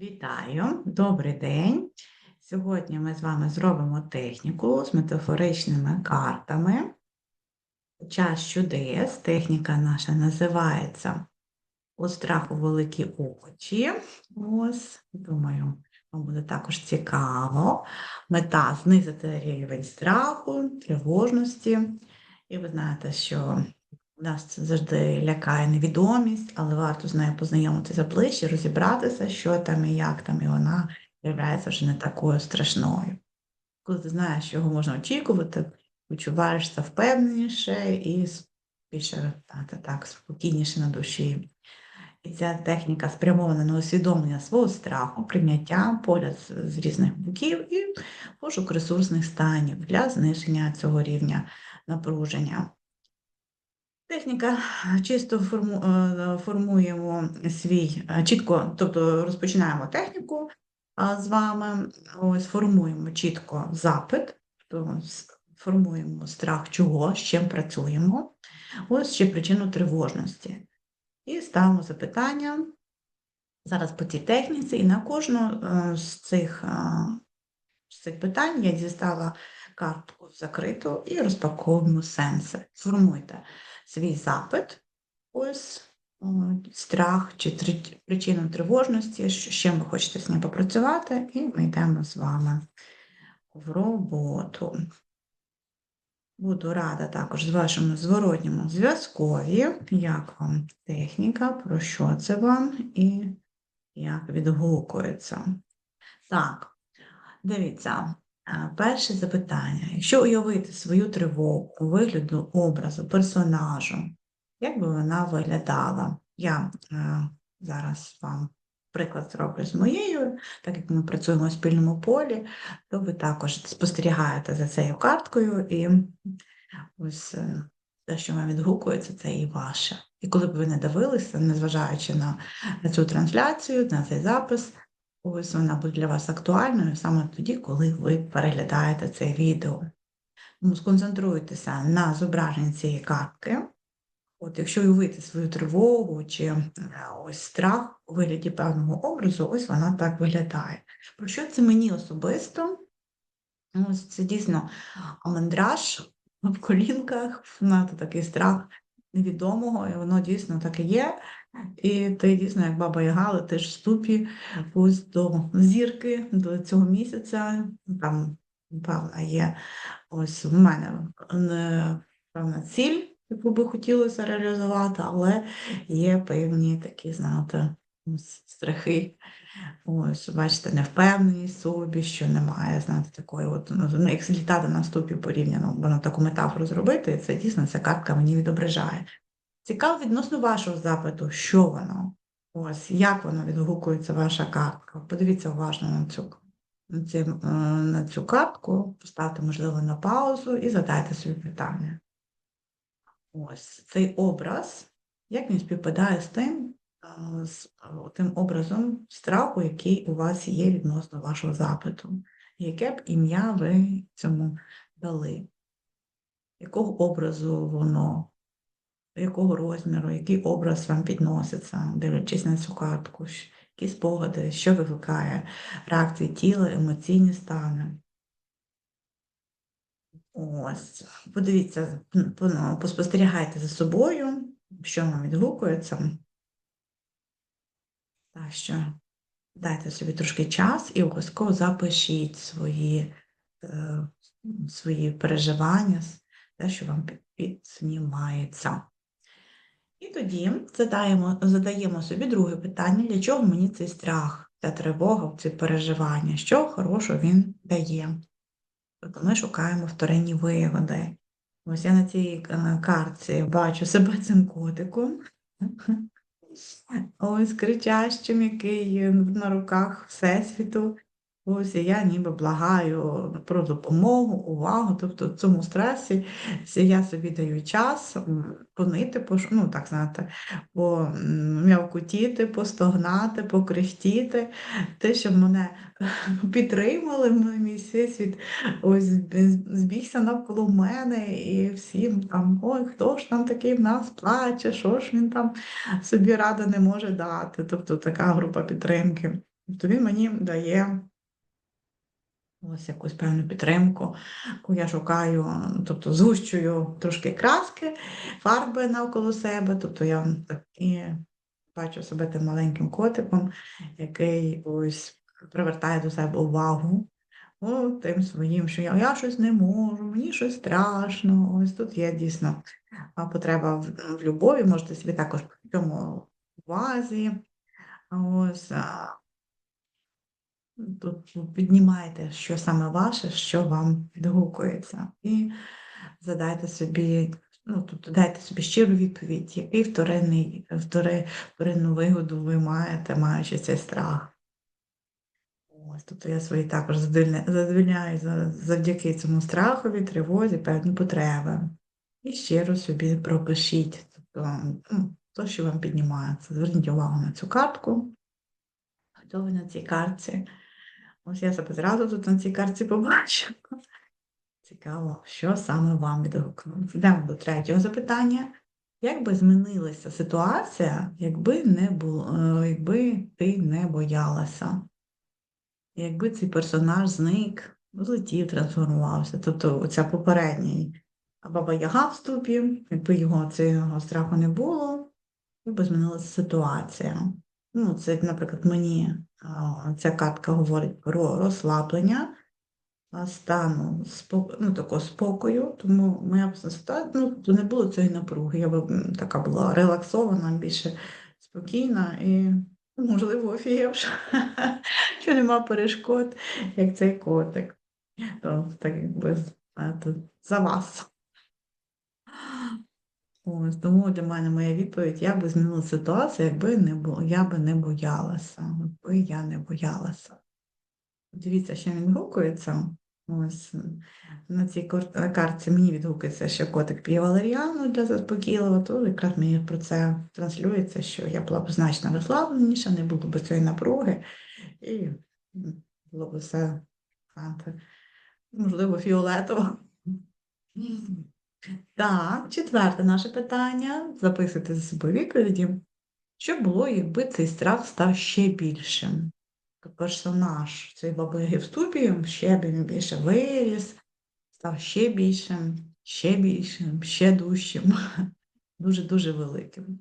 Вітаю, добрий день. Сьогодні ми з вами зробимо техніку з метафоричними картами. Час чудес. Техніка наша називається У страху великі очі. Ось, думаю, вам буде також цікаво. Мета знизити рівень страху, тривожності. І ви знаєте, що нас це завжди лякає невідомість, але варто з нею познайомитися ближче, розібратися, що там і як там, і вона виявляється вже не такою страшною. Коли ти знаєш, чого можна очікувати, почуваєшся впевненіше і більше знаєте, так, спокійніше на душі. І ця техніка спрямована на усвідомлення свого страху, прийняття, погляд з різних боків і пошук ресурсних станів для зниження цього рівня напруження. Техніка чисто форму, е, формуємо свій е, чітко, тобто розпочинаємо техніку з вами, ось формуємо чітко запит, тобто формуємо страх чого, з чим працюємо, ось ще причину тривожності. І ставимо запитання зараз по цій техніці, і на кожну е, з цих, з цих питань я дістала картку закриту і розпаковуємо сенси. Формуйте свій запит, ось страх чи причину тривожності, з чим ви хочете з ним попрацювати, і ми йдемо з вами в роботу. Буду рада також з вашому зворотньому зв'язкові, як вам техніка, про що це вам і як відгукується. Так, дивіться, е, перше запитання. Якщо уявити свою тривогу у вигляду образу, персонажу, як би вона виглядала? Я е, зараз вам приклад зроблю з моєю, так як ми працюємо у спільному полі, то ви також спостерігаєте за цією карткою, і ось е, те, що вам відгукується, це і ваше. І коли б ви не дивилися, незважаючи на, цю трансляцію, на цей запис, ось вона буде для вас актуальною саме тоді, коли ви переглядаєте це відео. Тому сконцентруйтеся на зображенні цієї картки. От, якщо уявити свою тривогу чи е, ось страх у вигляді певного образу, ось вона так виглядає. Про що це мені особисто? Ось це дійсно мандраж в колінках, знаєте, такий страх невідомого, і воно дійсно так і є. І ти дійсно, як баба Яга, летиш в ступі ось до зірки, до цього місяця. Там, певна, є ось в мене не певна ціль, яку би хотілося реалізувати, але є певні такі, знаєте, страхи. Ось, бачите, невпевненість собі, що немає, знаєте, такої от, ну, як злітати на ступі порівняно, воно таку метафору зробити, це дійсно ця картка мені відображає. Цікаво відносно вашого запиту, що воно, ось, як воно відгукується, ваша картка. Подивіться уважно на цю, на, ці, е, на цю картку, поставте, можливо, на паузу і задайте собі питання. Ось цей образ, як він співпадає з тим, з тим образом страху, який у вас є відносно вашого запиту, яке б ім'я ви цьому дали? Якого образу воно, якого розміру, який образ вам підноситься, дивлячись на цю картку, які спогади, що викликає реакції тіла, емоційні стани? Ось, подивіться, ну, поспостерігайте за собою, що вам відгукується. Так що дайте собі трошки час і обов'язково запишіть свої, е, свої переживання, те, що вам під- підснімається. І тоді задаємо, задаємо собі друге питання, для чого мені цей страх, ця тривога, ці переживання, що хорошого він дає. Тобто ми шукаємо вторинні вигоди. Ось я на цій е, картці бачу себе цим котиком. Ось кричащим, який на руках Всесвіту. Ось я ніби благаю про допомогу, увагу. Тобто в цьому стресі я собі даю час понити, пош- ну так знаєте, пом'явкутіти, постогнати, покрихтіти, те, щоб мене підтримали, мій всесвіт ось збігся навколо мене і всім там, ой, хто ж там такий в нас плаче, що ж він там собі ради не може дати. Тобто така група підтримки. то він мені дає ось якусь певну підтримку, коли я шукаю, тобто згущую трошки краски, фарби навколо себе, тобто я і бачу себе тим маленьким котиком, який ось привертає до себе увагу. О, тим своїм, що я, я щось не можу, мені щось страшно. Ось тут є дійсно потреба в, в любові, можете собі також в цьому увазі. Ось тут піднімайте, що саме ваше, що вам відгукується. І задайте собі, ну, тобто дайте собі щиру відповідь, який вторинний, втори, вторинну вигоду ви маєте, маючи цей страх. Ось, тобто я свої також задовільня- задовільняю завдяки цьому страхові, тривозі, певні потреби. І щиро собі пропишіть. Тобто, ну, то, що вам піднімається. Зверніть увагу на цю картку. Хто ви на цій картці? Ось я себе зразу тут на цій картці побачила. Цікаво, що саме вам відгукнулося. Йдемо до третього запитання. Як би змінилася ситуація, якби не було, е, якби ти не боялася? Якби цей персонаж зник, злетів, трансформувався, тобто оця попередній баба Яга в якби його цього страху не було, як би змінилася ситуація. Ну, це, наприклад, мені ця картка говорить про розслаблення, стану ну, такого спокою, тому моя ситуація, ну, то не було цієї напруги. Я би така була релаксована, більше спокійна і, ну, можливо, офігівша, що нема перешкод, як цей котик. То, так якби за вас. Ось, тому для мене моя відповідь, я би змінила ситуацію, якби не було, я би не боялася, якби я не боялася. Дивіться, що він відгукується. Ось на цій картці мені відгукується, що котик п'є валеріану для заспокійливого, то якраз мені про це транслюється, що я була б значно розслабленіша, не було б цієї напруги, і було б все, можливо, фіолетово. Так, четверте наше питання. Записуйте за собою відповіді. Що було, якби цей страх став ще більшим? Персонаж цієї баби в ступі ще більше виріс, став ще більшим, ще більшим, ще дужчим, дуже-дуже великим.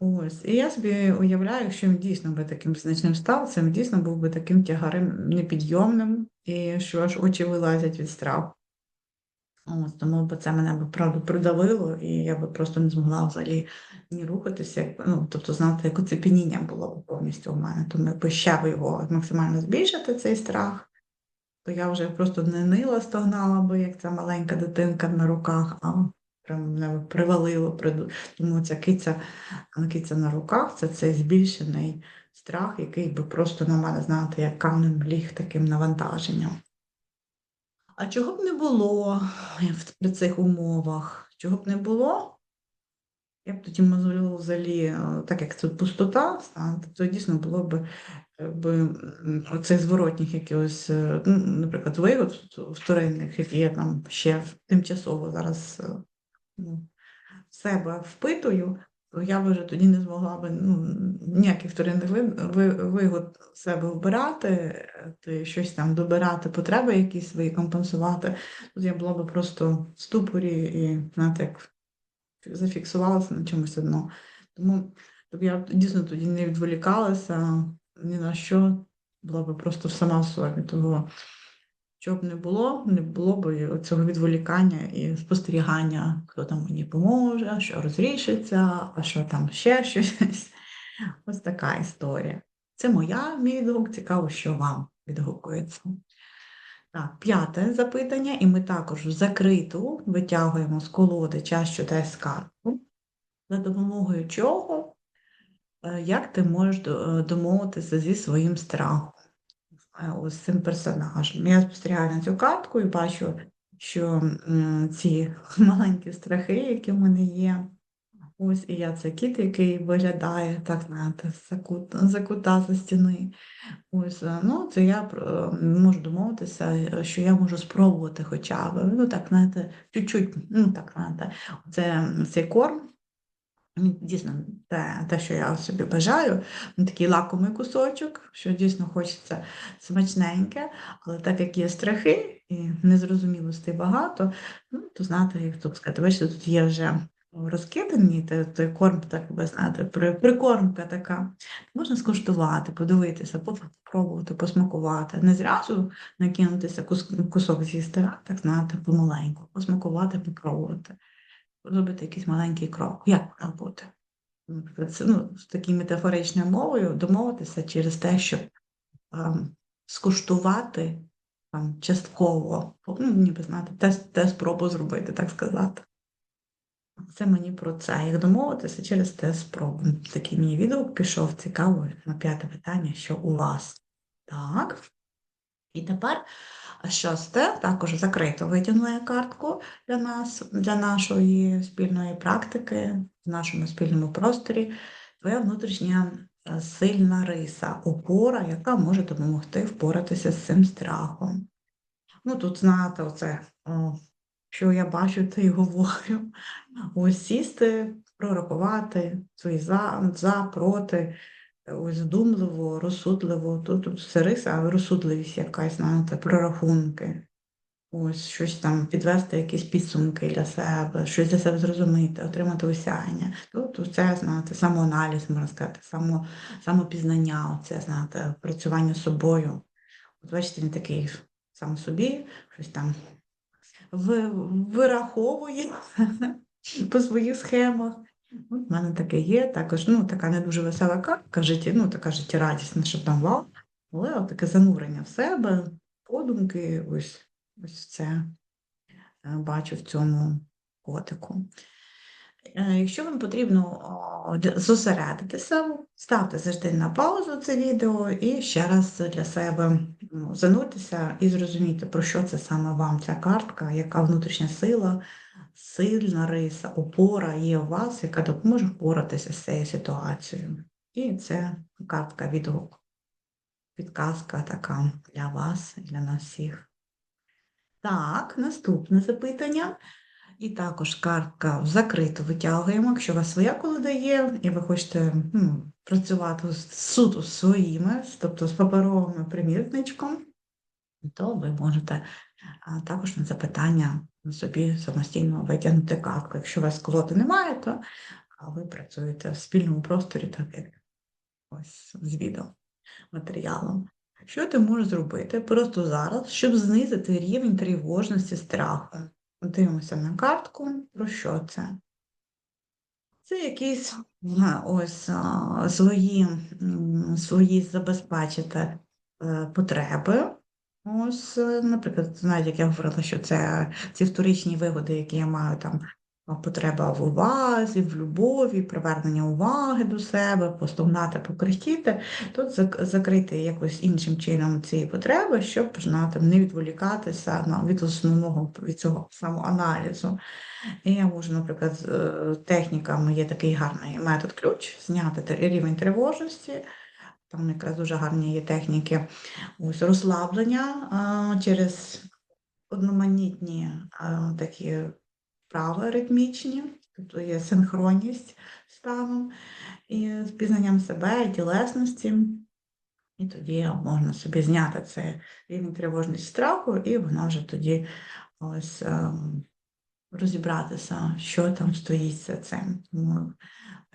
Ось. І я собі уявляю, якщо він дійсно би таким значним став, це він дійсно був би таким тягарем непідйомним, і що аж очі вилазять від страху. Ось, тому б це мене б правда придавило, і я би просто не змогла взагалі ні рухатися. Ну, тобто, знаєте, як оцепеніння було б повністю у мене. Тому якби ще би його максимально збільшити, цей страх, то я вже просто не нила, стогнала би, як ця маленька дитинка на руках, а прям мене привалило. приду- Тому ця киця, киця на руках це цей збільшений страх, який би просто на мене, знаєте, як камнем ліг таким навантаженням. А чого б не було при цих умовах? Чого б не було? Я б тоді дозволила взагалі, е, так як тут пустота, то дійсно було б якби, оцих зворотніх якихось, е, ну, наприклад, вигод вторинних, які я там ще тимчасово зараз е, ну, в себе впитую, то я вже тоді не змогла б ну, ніяких вторинних ви- ви- вигод себе вбирати, ти щось там добирати, потреби якісь свої компенсувати. Тут я була б просто в ступорі і, знаєте, як зафіксувалася на чомусь одно. Тому щоб я дійсно тоді не відволікалася ні на що, була б просто сама в собі. Того, що б не було, не було б цього відволікання і спостерігання, хто там мені поможе, що розрішиться, а що там ще щось. Ось така історія. Це моя мій відгук, цікаво, що вам відгукується. Так, п'яте запитання, і ми також закриту витягуємо з колоди чащу та картку, за допомогою чого, е, як ти можеш е, домовитися зі своїм страхом, ось з цим персонажем. Я спостерігаю на цю картку і бачу, що ці маленькі страхи, які в мене є, ось і я це кіт, який виглядає, так знаєте, закут, закута за стіни. Ось, е, ну, це я е, можу домовитися, е, що я можу спробувати хоча б, ну так, знаєте, чуть-чуть, ну так, знаєте, це цей корм, Дійсно, те, те, що я собі бажаю, ну, такий лакомий кусочок, що дійсно хочеться смачненьке, але так як є страхи і незрозумілостей багато, ну, то знати, як тут сказати, бачите, тут є вже розкидані, той, той корм, так би знаєте, прикормка така. Можна скуштувати, подивитися, попробувати, посмакувати. Не зразу накинутися кусок з'їсти, так знаєте, помаленьку, посмакувати, попробувати зробити якийсь маленький крок. Як має бути? Ну, з такою метафоричною мовою домовитися через те, щоб ем, скуштувати там, частково, ну, ніби знати, тест, тест спробу зробити, так сказати. Це мені про це. Як домовитися через тест спробу. Такий мій відгук пішов цікаво на п'яте питання, що у вас. Так. І тепер шосте, також закрито витягнула картку для нас, для нашої спільної практики, в нашому спільному просторі. Твоя внутрішня е, сильна риса, опора, яка може допомогти впоратися з цим страхом. Ну, тут знаєте, оце, о, що я бачу, те й говорю. Ось сісти, пророкувати свої за, за, проти, ось здумливо, розсудливо. Тут, тут все риса, а розсудливість якась, знаєте, прорахунки. Ось щось там підвести якісь підсумки для себе, щось для себе зрозуміти, отримати осяяння. Тут це, знаєте, самоаналіз, можна сказати, само, самопізнання, це, знаєте, працювання з собою. От бачите, він такий сам собі, щось там вираховує по своїх схемах. От в мене таке є, також ну, така не дуже весела картка, житті, ну, така життєрадісна, щоб там вау, але таке занурення в себе, подумки, ось, ось це е, бачу в цьому котику. Е, Якщо вам потрібно зосередитися, ставте завжди на паузу це відео і ще раз для себе ну, зануртеся і зрозуміти, про що це саме вам ця картка, яка внутрішня сила, сильна риса, опора є у вас, яка допоможе впоратися з цією ситуацією. І це картка відгук, підказка така для вас для нас всіх. Так, наступне запитання. І також картка закрито витягуємо, якщо у вас своя колода є, і ви хочете ну, працювати суто своїми, тобто з паперовим примірничком, то ви можете також на запитання собі самостійно витягнути картку. Якщо у вас колоди немає, то ви працюєте в спільному просторі, так як ось з відеоматеріалом. Що ти можеш зробити просто зараз, щоб знизити рівень тривожності страху? Дивимося на картку. Про що це? Це якісь ось свої, свої забезпечити е, потреби. Ось, е, наприклад, знаєте, як я говорила, що це ці вторичні вигоди, які я маю там потреба в увазі, в любові, привернення уваги до себе, постогнати, покричити, тут закрити якось іншим чином ці потреби, щоб ну, там, не відволікатися на, від основного від цього самоаналізу. І я можу, наприклад, з е, техніками є такий гарний метод ключ, зняти рівень тривожності. Там якраз дуже гарні є техніки ось розслаблення а, через одноманітні а, такі вправи ритмічні, тобто є синхронність станом і з пізнанням себе і тілесності. І тоді можна собі зняти цей рівень тривожності страху, і вона вже тоді ось ем, розібратися, що там стоїть за цим.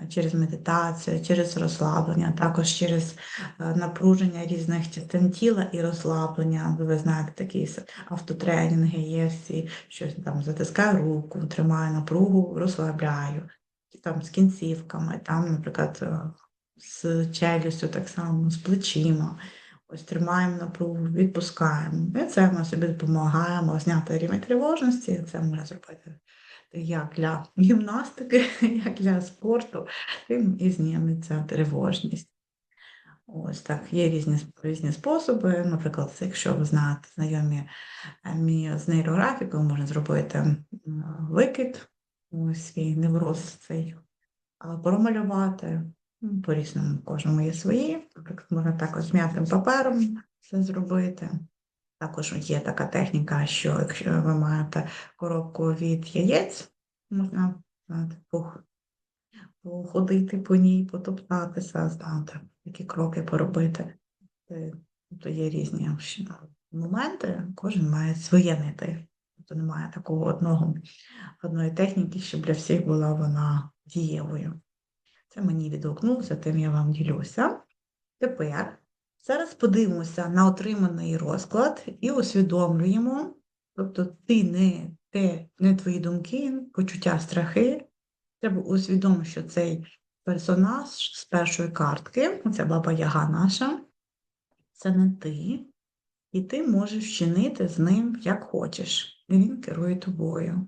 Через медитацію, через розслаблення, також через е, напруження різних частин тіла і розслаблення. Ви знаєте, такі автотренінги є всі, що там затискаю руку, тримаю напругу, розслабляю. Там з кінцівками, там, наприклад, е, з челюстю так само, з плечима. Ось тримаємо напругу, відпускаємо. І це ми собі допомагаємо зняти рівень тривожності. Це можна зробити як для гімнастики, як для спорту, тим і зніметься тривожність. Ось так, є різні, різні способи. Наприклад, якщо ви знаєте знайомі е, з нейрографікою, можна зробити викид, свій невроз цей, промалювати. Ну, По-різному кожному є свої. Наприклад, можна також м'ятим папером це зробити. Також є така техніка, що якщо ви маєте коробку від яєць, можна пух, по ній, потоптатися, знати, які кроки поробити. Тобто є різні моменти, кожен має своє знайти. Тобто немає такого одного, одної техніки, щоб для всіх була вона дієвою. Це мені відгукнулося, тим я вам ділюся. Тепер зараз подивимося на отриманий розклад і усвідомлюємо, тобто ти не те, не твої думки, почуття страхи. Треба усвідомити, що цей персонаж з першої картки, це баба Яга наша, це не ти, і ти можеш вчинити з ним як хочеш. Він керує тобою.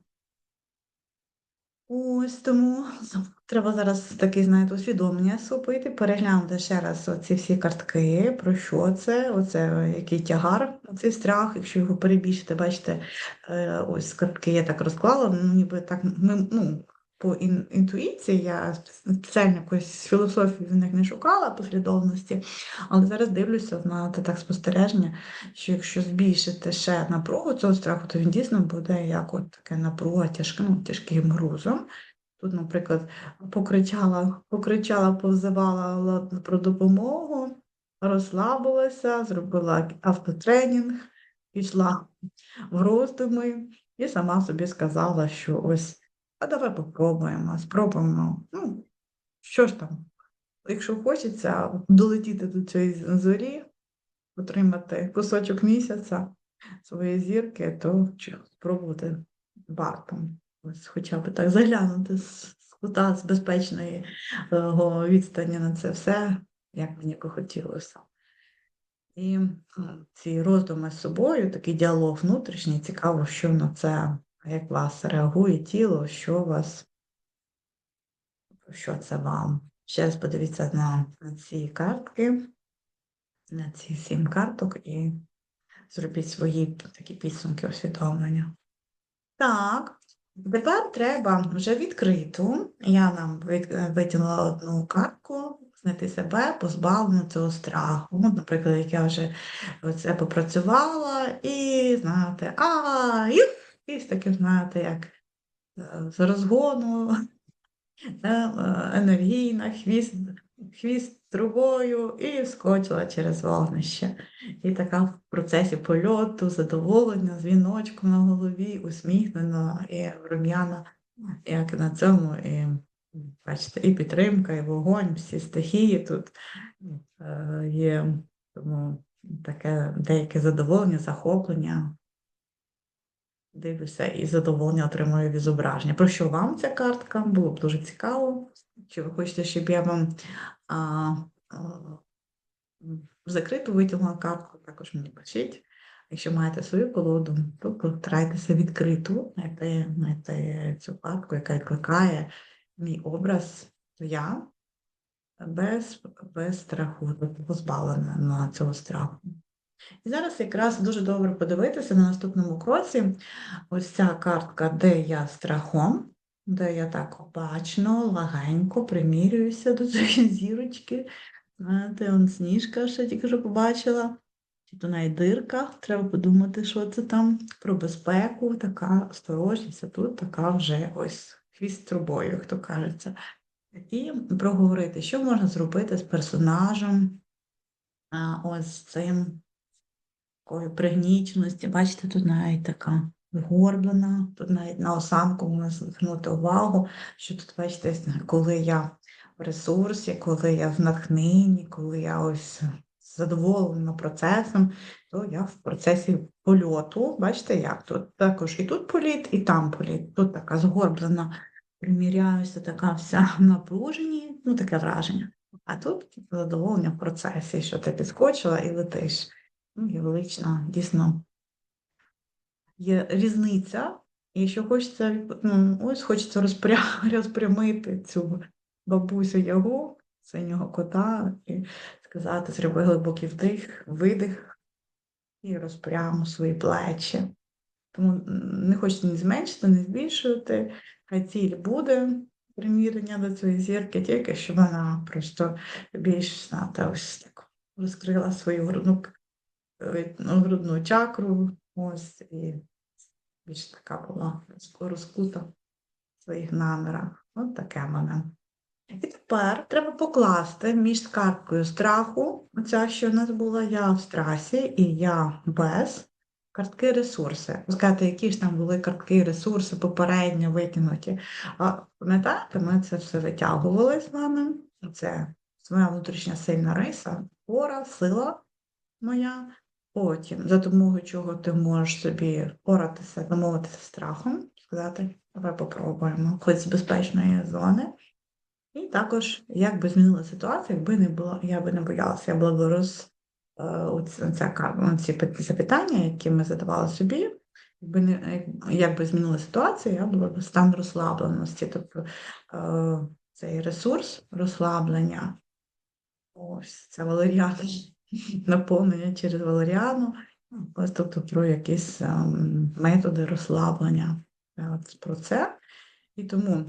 Ось тому треба зараз таке, знаєте, усвідомлення супити, переглянути ще раз оці всі картки, про що це, оце який тягар, цей страх, якщо його перебільшити, бачите, е, ось картки я так розклала, ну ніби так ми, ну, по ін- інтуїції, я спеціально якоїсь філософії в них не шукала послідовності, але зараз дивлюся на те так спостереження, що якщо збільшити ще напругу цього страху, то він дійсно буде як от таке напруга тяжка, ну, тяжким грузом. Тут, наприклад, покричала, покричала, повзивала про допомогу, розслабилася, зробила автотренінг, пішла в роздуми і сама собі сказала, що ось, а давай попробуємо, спробуємо. Ну, що ж там, якщо хочеться долетіти до цієї зорі, отримати кусочок місяця своєї зірки, то спробувати варто. Ось хоча б так заглянути з кута з безпечної відстані на це все, як мені би хотілося. І ці роздуми з собою, такий діалог внутрішній, цікаво, що на це, як вас реагує тіло, що вас, що це вам. Ще раз подивіться на, на ці картки, на ці сім карток і зробіть свої такі підсумки усвідомлення. Так, тепер треба вже відкриту. Я нам витягнула одну картку, знайти себе, позбавлену цього страху. Ну, наприклад, як я вже це попрацювала, і знаєте, а, юх, з таким, знаєте, як е, з розгону, е, енергійна, хвіст, хвіст трубою і вскочила через вогнище. І така в процесі польоту, задоволення, з віночком на голові, усміхнена і рум'яна, як на цьому, і бачите, і підтримка, і вогонь, всі стихії тут е, є. Тому таке деяке задоволення, захоплення. Дивлюся і задоволення отримую від зображення. Про що вам ця картка? Було б дуже цікаво. Чи ви хочете, щоб я вам а, а, закриту витягнула картку, також мені пишіть. Якщо маєте свою колоду, то постарайтеся відкриту знайти, цю картку, яка викликає мій образ, то я без, без страху, позбавлена на цього страху. І зараз якраз дуже добре подивитися на наступному кроці. Ось ця картка, де я страхом, де я так обачно, легенько примірююся до цієї зірочки. Знаєте, он сніжка ще тільки що побачила. Чи то навіть дирка, треба подумати, що це там про безпеку, така осторожність, а тут така вже ось хвіст трубою, хто кажеться. І проговорити, що можна зробити з персонажем, ось цим такої пригніченості. Бачите, тут навіть така згорблена, тут навіть на осанку можна звернути увагу, що тут, бачите, коли я в ресурсі, коли я в натхненні, коли я ось задоволена процесом, то я в процесі польоту. Бачите, як тут також і тут політ, і там політ. Тут така згорблена, приміряюся, така вся в напруженні, ну таке враження. А тут задоволення в процесі, що ти підскочила і летиш. Ну, і велична, дійсно. Є різниця, і якщо хочеться, ну, ось хочеться розпря... розпрямити цю бабусю Ягу, синього кота, і сказати, зроби глибокий вдих, видих і розпрямо свої плечі. Тому не хочеться ні зменшити, ні збільшувати. Хай ціль буде примірення до цієї зірки, тільки щоб вона просто більш знаєте, ось так розкрила свою грудну, грудну чакру, ось і більш така була розкута в своїх намірах. От таке мене І тепер треба покласти між карткою страху, оця, що в нас була я в страсі, і я без картки ресурси. Сказати, які ж там були картки ресурси попередньо викинуті. А пам'ятаєте, ми це все витягували з вами. Це своя внутрішня сильна риса, пора, сила моя. Потім, за допомогою чого ти можеш собі впоратися, домовитися страхом, сказати, давай попробуємо, хоч з безпечної зони. І також, як би змінила ситуація, якби не було, я би не боялася, я була б роз е, пит- запитання, які ми задавали собі, якби не як- як би змінила ситуація, я була б стан розслабленості, тобто е, цей ресурс розслаблення, ось це валеріана, наповнення через валеріану, ось тобто про якісь ем, методи розслаблення. Е, От про це. І тому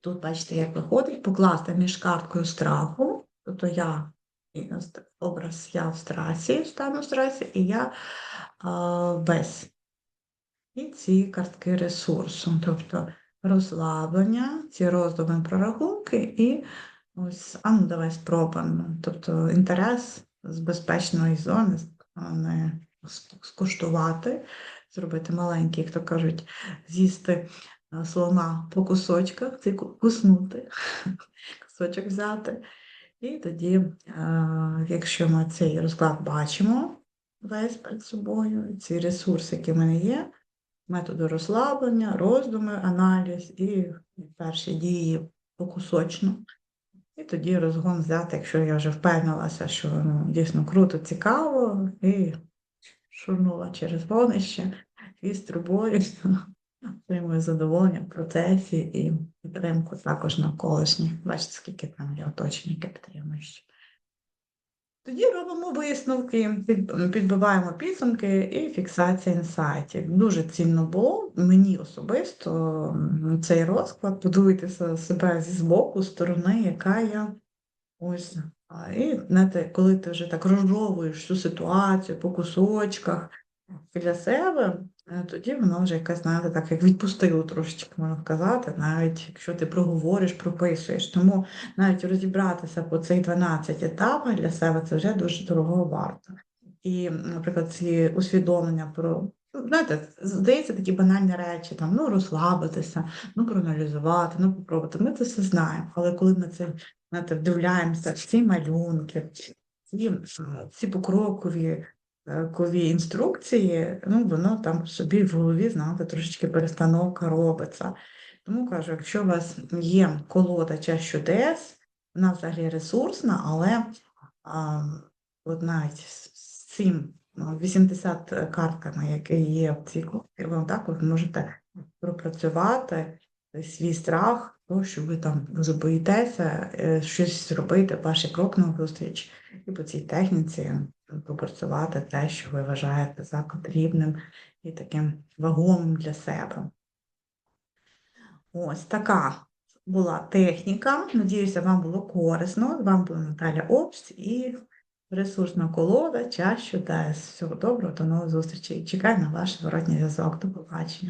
Тут, бачите, як виходить, покласти між карткою страху, тобто я образ я в страсі, стану в страсі, і я без. І ці картки ресурсу, тобто розслаблення, ці роздуми прорахунки, і ось, а ну давай спробуємо. Тобто інтерес з безпечної зони не скуштувати, зробити маленький, як то кажуть, з'їсти слона по кусочках, це куснути, кусочок взяти. І тоді, якщо ми цей розклад бачимо весь перед собою, ці ресурси, які в мене є, методи розслаблення, роздуми, аналіз і перші дії покусочно. І тоді розгон взяти, якщо я вже впевнилася, що ну, дійсно круто, цікаво, і шурнула через вогнище, хвіст трубою, отримую задоволення в процесі і підтримку також навколишніх. Бачите, скільки там є оточення підтримуючи. Тоді робимо висновки, підбиваємо підсумки і фіксація інсайтів. Дуже цінно було мені особисто цей розклад, подивитися себе зі збоку, сторони, яка я ось. І знаєте, коли ти вже так розжовуєш всю ситуацію по кусочках для себе, тоді воно вже якась, знаєте, так як відпустило трошечки, можна сказати, навіть якщо ти проговориш, прописуєш. Тому навіть розібратися по цих 12 етапах для себе це вже дуже дорого варто. І, наприклад, ці усвідомлення про, ну, знаєте, здається, такі банальні речі, там, ну, розслабитися, ну, проаналізувати, ну, попробувати. Ми це все знаємо. Але коли ми це знаєте, вдивляємося в ці малюнки, ці, ці покрокові кові інструкції, ну, воно там собі в голові, знаєте, трошечки перестановка робиться. Тому кажу, якщо у вас є колода час чудес, вона взагалі ресурсна, але а, от навіть з цим ну, 80 картками, які є в цій колоді, ви так от можете пропрацювати свій страх, того, що ви там дуже щось зробити, перший крок на зустріч, і по цій техніці пропрацювати те, що ви вважаєте за потрібним і таким вагомим для себе. Ось така була техніка. Надіюся, вам було корисно. З вами була Наталя Обst і ресурсна колода час чудес. Всього доброго, до нових зустрічей. Чекаю на ваш зворотній зв'язок. До побачення.